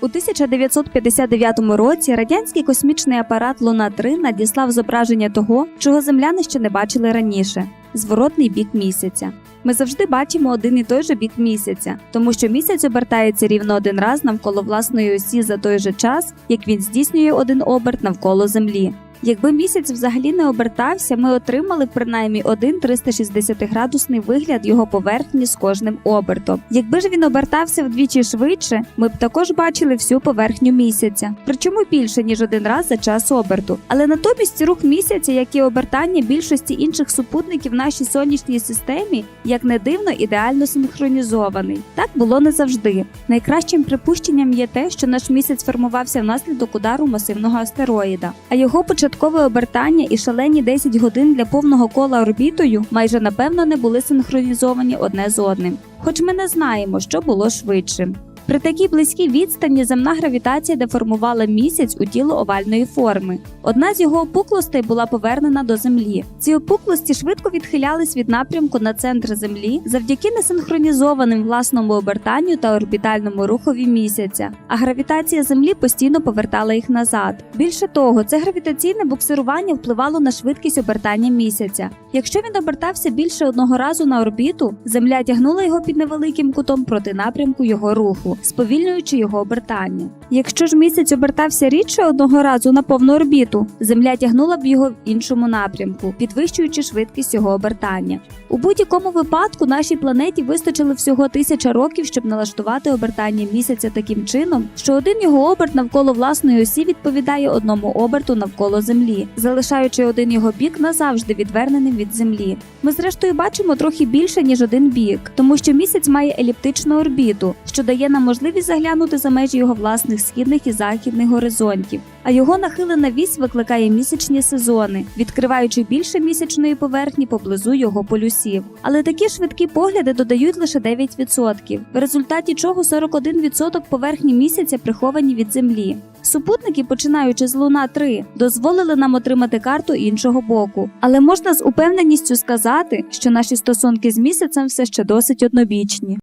У 1959 році радянський космічний апарат Луна 3 надіслав зображення того, чого земляни ще не бачили раніше зворотний бік місяця. Ми завжди бачимо один і той же бік місяця, тому що місяць обертається рівно один раз навколо власної осі за той же час, як він здійснює один оберт навколо Землі. Якби місяць взагалі не обертався, ми отримали принаймні один 360-градусний вигляд його поверхні з кожним обертом. Якби ж він обертався вдвічі швидше, ми б також бачили всю поверхню місяця, причому більше ніж один раз за час оберту. Але натомість рух місяця, як і обертання більшості інших супутників в нашій сонячній системі, як не дивно, ідеально синхронізований. Так було не завжди. Найкращим припущенням є те, що наш місяць формувався внаслідок удару масивного астероїда, а його початкове обертання і шалені 10 годин для повного кола орбітою майже напевно не були синхронізовані одне з одним. Хоч ми не знаємо, що було швидшим. При такій близькій відстані земна гравітація деформувала місяць у тіло овальної форми. Одна з його опуклостей була повернена до землі. Ці опуклості швидко відхилялись від напрямку на центр землі завдяки несинхронізованим власному обертанню та орбітальному рухові місяця. А гравітація землі постійно повертала їх назад. Більше того, це гравітаційне буксирування впливало на швидкість обертання місяця. Якщо він обертався більше одного разу на орбіту, земля тягнула його під невеликим кутом проти напрямку його сповільнюючи його обертання. Якщо ж місяць обертався рідше одного разу на повну орбіту, земля тягнула б його в іншому напрямку, підвищуючи швидкість його обертання. У будь-якому випадку нашій планеті вистачило всього тисяча років, щоб налаштувати обертання місяця таким чином, що один його оберт навколо власної осі відповідає одному оберту навколо Землі, залишаючи один його бік назавжди відверненим від Землі. Ми зрештою бачимо трохи більше ніж один бік, тому що місяць має еліптичну орбіту, що дає нам можливість заглянути за межі його власних східних і західних горизонтів. А його нахилена вісь викликає місячні сезони, відкриваючи більше місячної поверхні поблизу його полюсів. Але такі швидкі погляди додають лише 9%, в результаті чого 41% поверхні місяця приховані від землі. Супутники, починаючи з Луна 3, дозволили нам отримати карту іншого боку. Але можна з упевненістю сказати, що наші стосунки з місяцем все ще досить однобічні.